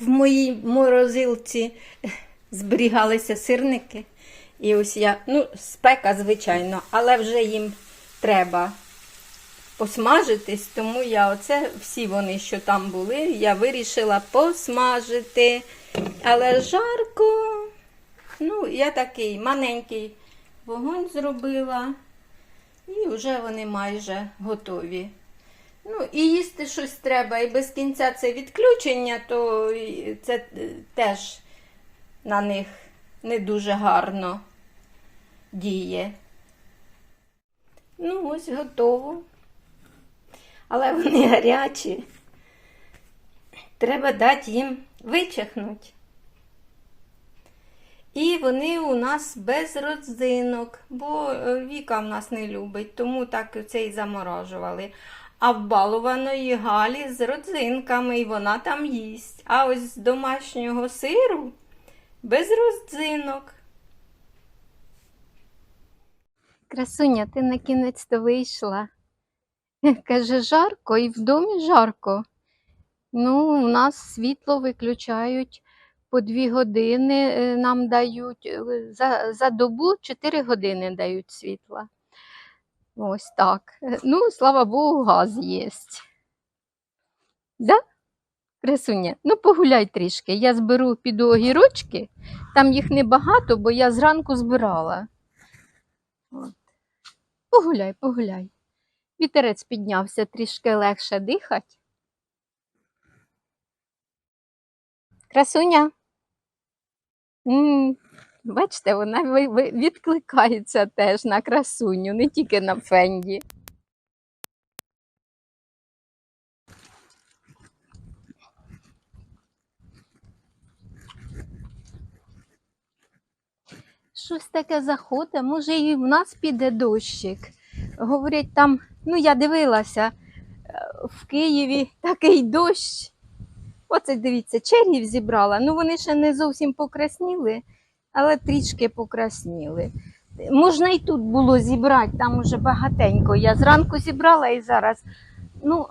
в моїй морозилці зберігалися сирники. І ось я, ну, спека, звичайно, але вже їм треба посмажитись, тому я оце всі вони, що там були, я вирішила посмажити. Але жарко. Ну, я такий маленький вогонь зробила, і вже вони майже готові. Ну, і їсти щось треба, і без кінця це відключення, то це е, теж на них не дуже гарно діє. Ну, ось готово. Але вони гарячі. Треба дати їм вичихнути. І вони у нас без родзинок, бо е, Віка в нас не любить, тому так це і заморожували. А в балуваної Галі з родзинками, і вона там їсть. А ось з домашнього сиру без родзинок. Красуня, ти на кінець то вийшла. Каже, жарко і в домі жарко. Ну, у нас світло виключають по дві години е, нам дають, е, за, за добу 4 години дають світла. Ось так. Ну, слава Богу, газ є. Да? Красуня, ну погуляй трішки. Я зберу піду огірочки. Там їх небагато, бо я зранку збирала. От. Погуляй, погуляй. Вітерець піднявся, трішки легше дихати. Красуня. м Бачите, вона відкликається теж на красуню, не тільки на фенді. Щось таке заходить, може і в нас піде дощик. Говорять, там, ну я дивилася, е, в Києві такий дощ. Оце дивіться, чергів зібрала. Ну вони ще не зовсім покрасніли, але трішки покрасніли. Можна і тут було зібрати, там уже багатенько. Я зранку зібрала і зараз. Ну,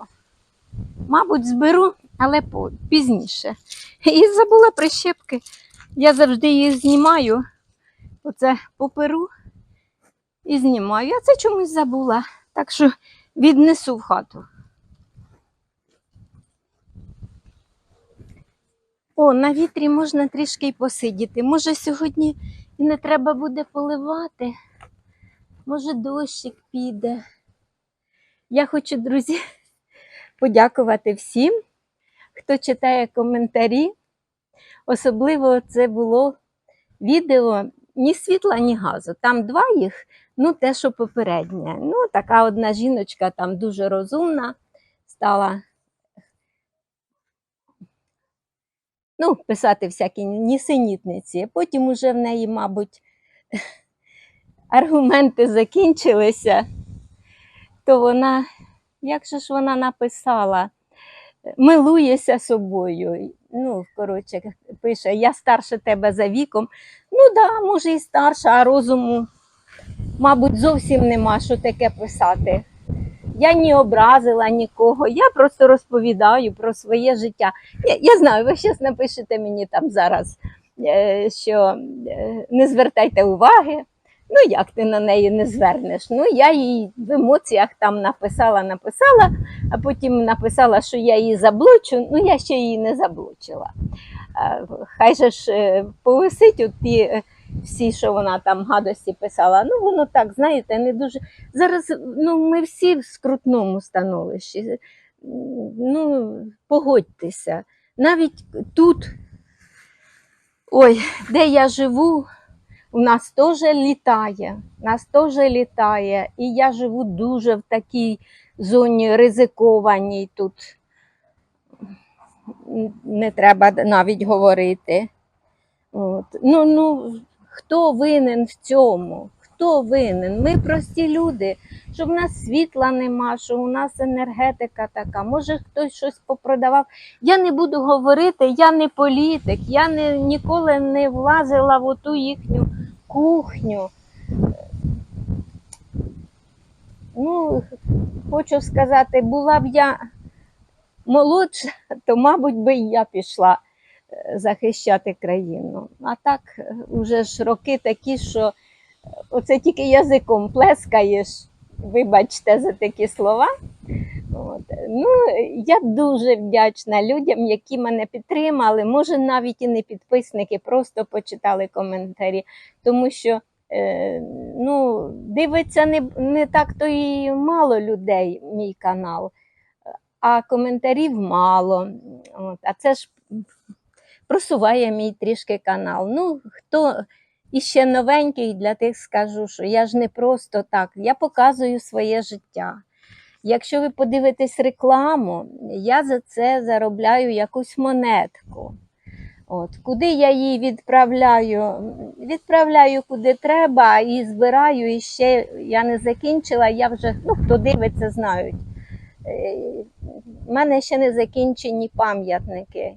мабуть, зберу, але пізніше. І забула прищепки. Я завжди їх знімаю. Оце поперу і знімаю. Я це чомусь забула. Так що віднесу в хату. О, на вітрі можна трішки й посидіти. Може, сьогодні і не треба буде поливати. Може, дощик піде. Я хочу, друзі, подякувати всім, хто читає коментарі. Особливо це було відео ні світла, ні газу. Там два їх, ну те, що попереднє. Ну, така одна жіночка там дуже розумна стала ну, писати всякі нісенітниці. Потім уже в неї, мабуть, аргументи закінчилися, то вона, як же ж вона написала, милуєшся собою. Ну, коротше, пише, я старше тебе за віком. Ну да, може і старша, а розуму, мабуть, зовсім нема, що таке писати. Я ні образила нікого, я просто розповідаю про своє життя. Я, я знаю, ви зараз напишете мені там зараз, е, що е, не звертайте уваги. Ну, як ти на неї не звернеш? Ну, я їй в емоціях там написала, написала, а потім написала, що я її заблочу. Ну, я ще її не заблочила. Е, Хай же ж повисить от ті всі, що вона там гадості писала. Ну, воно так, знаєте, не дуже. Зараз ну, ми всі в скрутному становищі. Ну, погодьтеся. Навіть тут, ой, де я живу, у нас теж літає. Нас теж літає. І я живу дуже в такій зоні ризикованій тут. Не треба навіть говорити. От. Ну, ну, хто винен в цьому? Хто винен? Ми прості люди, що в нас світла нема, що у нас енергетика така. Може хтось щось попродавав. Я не буду говорити, я не політик, я не, ніколи не влазила в оту їхню кухню. Ну, хочу сказати, була б я молодша, то, мабуть, би і я пішла захищати країну. А так, е, уже ж роки такі, що е, оце тільки язиком плескаєш, вибачте за такі слова. От. Ну, я дуже вдячна людям, які мене підтримали. Може, навіть і не підписники, просто почитали коментарі, тому що е, ну, дивиться не, не так то і мало людей мій канал, а коментарів мало. От. А це ж просуває мій трішки канал. Ну, хто іще новенький, для тих скажу, що я ж не просто так, я показую своє життя. Якщо ви подивитесь рекламу, я за це заробляю якусь монетку. От, куди я її відправляю? Відправляю куди треба і збираю. І ще я не закінчила. Я вже, ну хто дивиться, знають. У мене ще не закінчені пам'ятники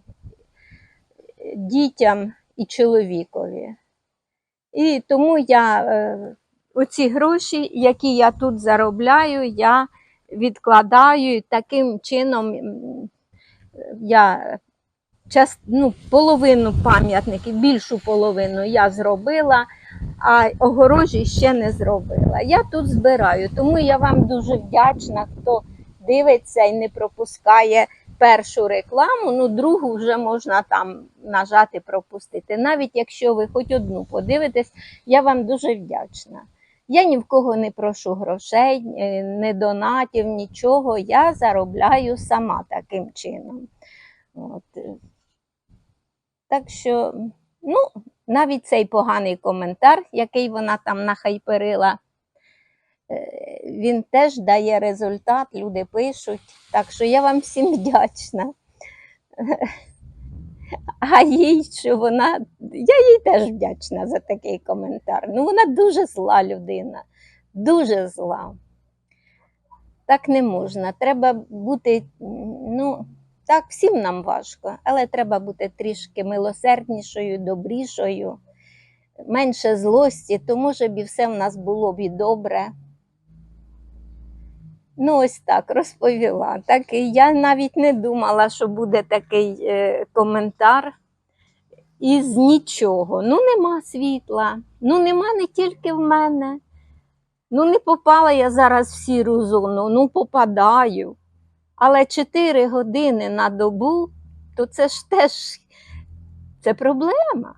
дітям і чоловікові. І тому я е, оці гроші, які я тут заробляю, я відкладаю і таким чином я час, ну, половину пам'ятників, більшу половину я зробила, а огорожі ще не зробила. Я тут збираю, тому я вам дуже вдячна, хто дивиться і не пропускає першу рекламу, ну другу вже можна там нажати пропустити. Навіть якщо ви хоч одну подивитесь, я вам дуже вдячна. Я ні в кого не прошу грошей, е, не донатів, нічого. Я заробляю сама таким чином. От. Так що, ну, навіть цей поганий коментар, який вона там нахайперила, він теж дає результат, люди пишуть. Так що я вам всім вдячна. А їй, що вона, я їй теж вдячна за такий коментар. Ну, вона дуже зла людина, дуже зла. Так не можна. Треба бути, ну, так, всім нам важко, але треба бути трішки милосерднішою, добрішою, менше злості, то може б і все в нас було б і добре. Ну, ось так розповіла. Так, я навіть не думала, що буде такий е, коментар із нічого. Ну, нема світла, ну нема не тільки в мене. Ну, не попала я зараз в сіру зону, ну попадаю. Але 4 години на добу, то це ж теж це проблема.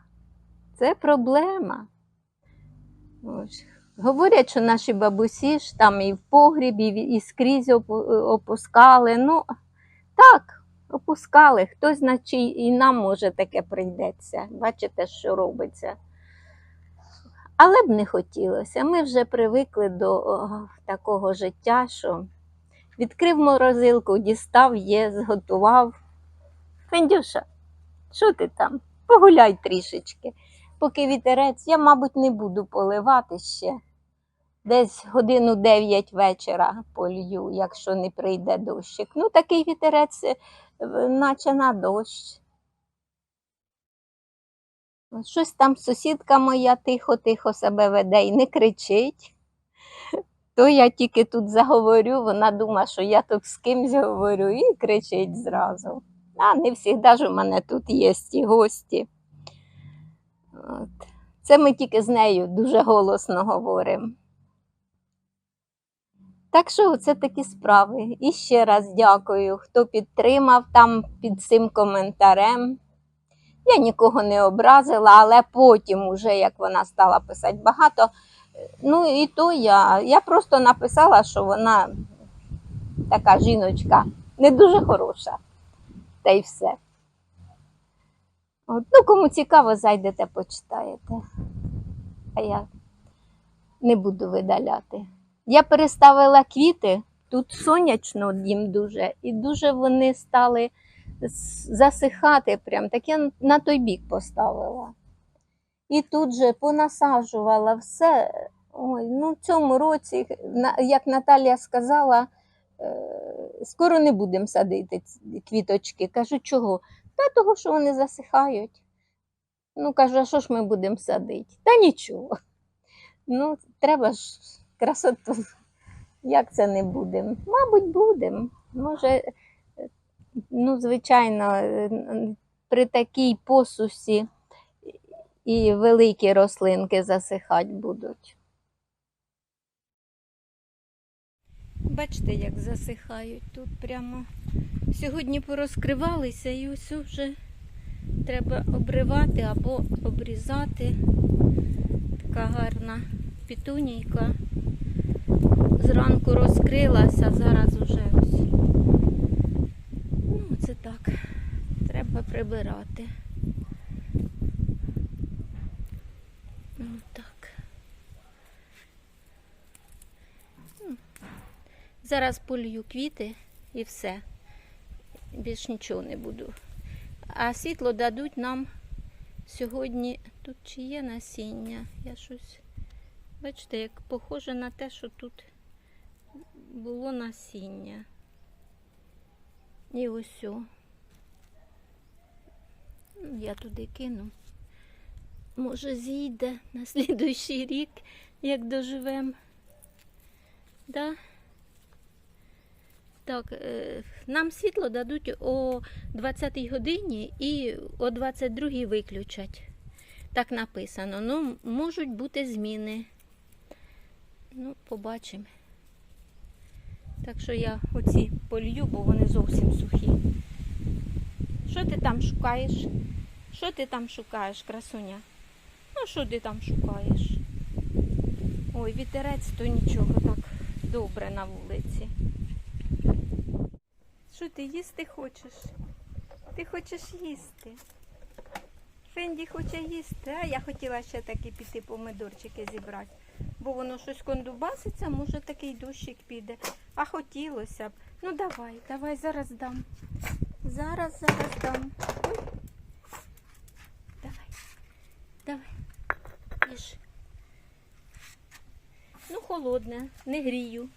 Це проблема. Ось. Говорять, що наші бабусі ж там і в погрібі, і скрізь опускали. Ну, так, опускали. Хтось, значить, і нам може таке прийдеться. Бачите, що робиться. Але б не хотілося. Ми вже привикли до о, такого життя, що відкрив морозилку, дістав, є, зготував. Фендюша, що ти там? Погуляй трішечки. Поки вітерець, я, мабуть, не буду поливати ще. Десь годину 9 вечора полью, якщо не прийде дощик. Ну, такий вітерець, е, наче на дощ. Щось там сусідка моя тихо-тихо себе веде і не кричить. То я тільки тут заговорю, вона думає, що я тут з кимсь говорю і кричить зразу. А не завжди ж у мене тут є і гості. От. Це ми тільки з нею дуже голосно говоримо. Так що це такі справи. І ще раз дякую, хто підтримав там під цим коментарем. Я нікого не образила, але потім, уже як вона стала писати багато, ну і то я, я просто написала, що вона така жіночка не дуже хороша. Та й все. От, ну, кому цікаво, зайдете, почитаєте. А я не буду видаляти. Я переставила квіти, тут сонячно їм дуже, і дуже вони стали засихати прям. Так я на той бік поставила. І тут же понасаджувала все. Ой, ну в цьому році, як Наталія сказала, е, скоро не будемо садити квіточки. Кажу, чого? Та того, що вони засихають. Ну, кажу, а що ж ми будемо садити? Та нічого. Ну, треба ж красоту. Як це не будемо? Мабуть, будемо. Може, ну, звичайно, при такій посусі і великі рослинки засихати будуть. Бачите, як засихають тут прямо. Сьогодні порозкривалися і ось вже треба обривати або обрізати. Така гарна пітунійка. Зранку розкрилася, зараз уже ось. Ну, це так. Треба прибирати. Ну, так. Ну, Зараз полью квіти і все. Більш нічого не буду. А світло дадуть нам сьогодні. Тут чи є насіння? Я щось. Бачите, як похоже на те, що тут було насіння. І ось. о. Я туди кину. Може, зійде на слідуючий рік, як доживемо. Да? Так, е, нам світло дадуть о 20-й годині і о 22-й виключать. Так написано. Ну, можуть бути зміни. Ну, побачимо. Так що я оці полью, бо вони зовсім сухі. Що ти там шукаєш? Що ти там шукаєш, красуня? Ну, що ти там шукаєш? Ой, вітерець, то нічого так добре на вулиці. Що ти їсти хочеш? Ти хочеш їсти? Фенді хоче їсти, а я хотіла ще таки піти помидорчики зібрати. Бо воно щось кондубаситься, може такий дощик піде. А хотілося б. Ну давай, давай зараз дам. Зараз, зараз дам. Ой. Давай, давай. Їж. Ну, холодне, не грію.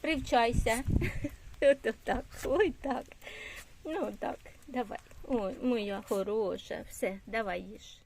Привчайся. Ото так, ой так. Ну так, давай. Ой, моя хороша, все, давай їж.